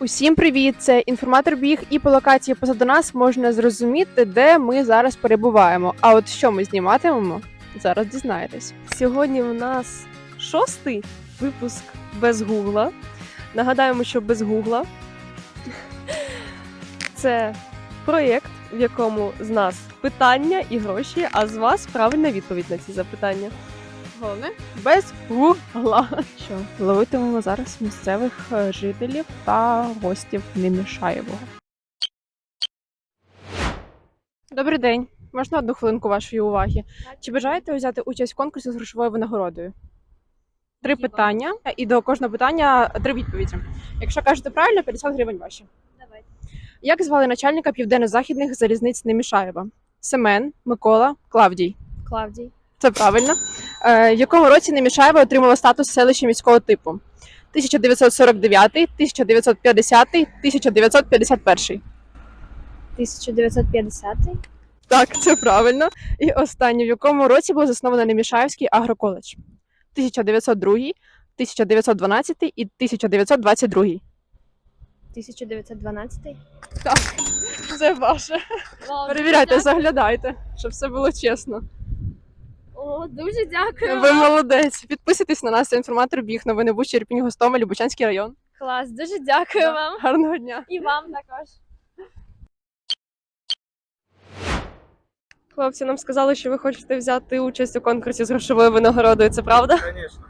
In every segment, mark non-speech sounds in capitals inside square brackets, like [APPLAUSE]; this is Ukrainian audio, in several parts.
Усім привіт! Це інформатор біг, і по локації позаду нас можна зрозуміти, де ми зараз перебуваємо. А от що ми зніматимемо, зараз дізнаєтесь. Сьогодні у нас шостий випуск без гугла. Нагадаємо, що без гугла це проєкт, в якому з нас питання і гроші, а з вас правильна відповідь на ці запитання. Головне без гугла. Що ловитимемо зараз місцевих е, жителів та гостів Немішаєвого. Добрий день. Можна одну хвилинку вашої уваги? Чи бажаєте взяти участь в конкурсі з грошовою винагородою? Три питання, і до кожного питання три відповіді. Якщо кажете правильно, 50 гривень ваші. Давайте. Як звали начальника південно-західних залізниць Немішаєва? Семен, Микола, Клавдій. Клавдій. Це правильно. Е, в якому році Немішаєва отримала статус селища міського типу? 1949, 1950, 1951. 1950 Так, це правильно. І останнє, в якому році був заснований Немішаївський агроколедж? 1902, 1912 і 1922. 1912 Так, це ваше. Перевіряйте, заглядайте, щоб все було чесно. О, дуже дякую. Ви молодець. Підписуйтесь на нас, це інформатор біг, новини Бучі, Ірпінь, Гостомель, Бучанський район. Клас, дуже дякую вам. Гарного дня. І вам також. Хлопці нам сказали, що ви хочете взяти участь у конкурсі з грошовою винагородою. Це правда? Конечно.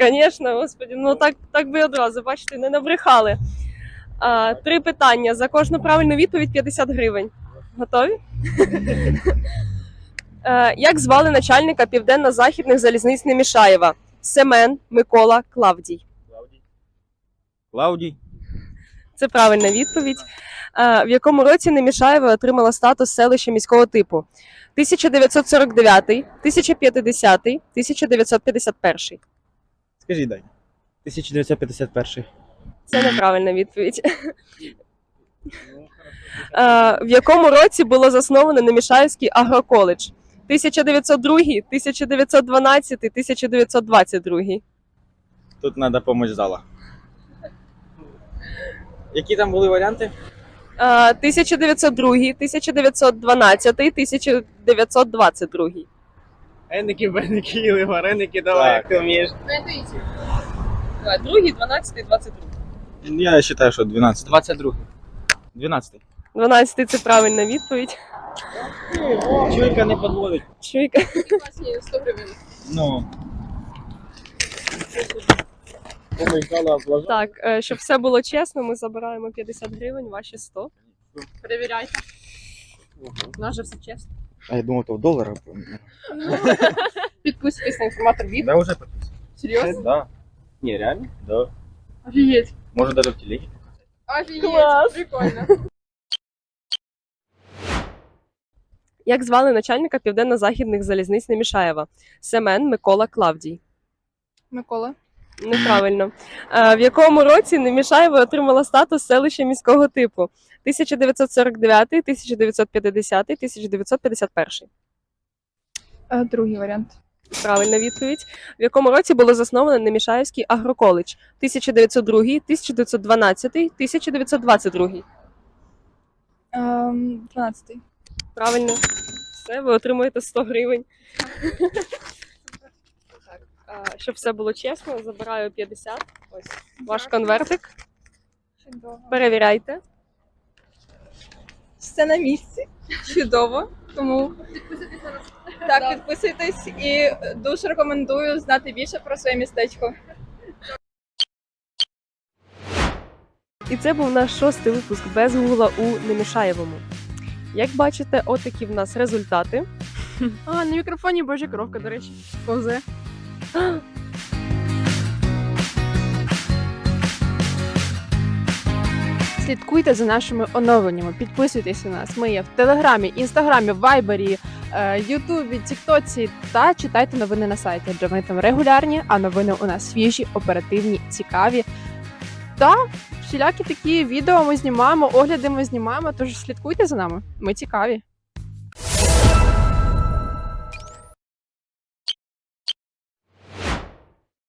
Звісно, господі, ну так, так би одразу, бачите, не набрехали. А, три питання. За кожну правильну відповідь 50 гривень. Готові? [LAUGHS] Е, Як звали начальника південно-західних залізниць Немішаєва? Семен, Микола, Клавдій. Клаудій. Це правильна відповідь. Е, В якому році Немішаєва отримала статус селища міського типу? 1949, 1050, 1951. Скажіть, Даня. 1951. Це неправильна відповідь. Е, В якому році було засновано Немішаївський агроколедж? 1902, 1912, 1922. Тут треба помочь зала. Які там були варіанти? Е, 1902, 1912, 1922. Еники, беники, їли вареники, давай, Так. як ти вмієш. Другий, 12, 22. Я вважаю, що 12. 22. 12. 12 це правильна відповідь. Чуйка не підводить. Чуйка. Ну. Помощь зала облажала. Так, е, щоб все було чесно, ми забираємо 50 гривень, ваші 100. Перевіряйте. У нас же все чесно. А я думав, то в доларах. Підписуйтесь на інформатор біг. Да, вже підписав. Серйозно? Да. Ні, реально? Да. Офігеть. Може навіть в телегі. Офігеть. Клас. Прикольно. Як звали начальника південно-західних залізниць Немішаєва? Семен, Микола, Клавдій. Микола. Неправильно. Е, В якому році Немішаєва отримала статус селища міського типу? 1949, 1950, 1951. Е, Другий варіант. Правильна відповідь. В якому році було засновано Немішаївський агроколедж? 1902, 1912, 1922. 12. Правильно. Все, ви отримуєте 100 гривень. Так, щоб все було чесно, забираю 50. Ось ваш конвертик. Перевіряйте. все на місці. Чудово. Тому так, підписуйтесь і дуже рекомендую знати більше про своє містечко. І це був наш шостий випуск без гугла у Немішаєвому. Як бачите, отакі в нас результати. А, на мікрофоні божа коровка, до речі. Повзе. Слідкуйте за нашими оновленнями, підписуйтесь на нас. Ми є в Телеграмі, Інстаграмі, Вайбері, е, Ютубі, Тіктоці та читайте новини на сайті, адже вони там регулярні, а новини у нас свіжі, оперативні, цікаві. Та всілякі такі відео ми знімаємо, огляди ми знімаємо. Тож слідкуйте за нами. Ми цікаві.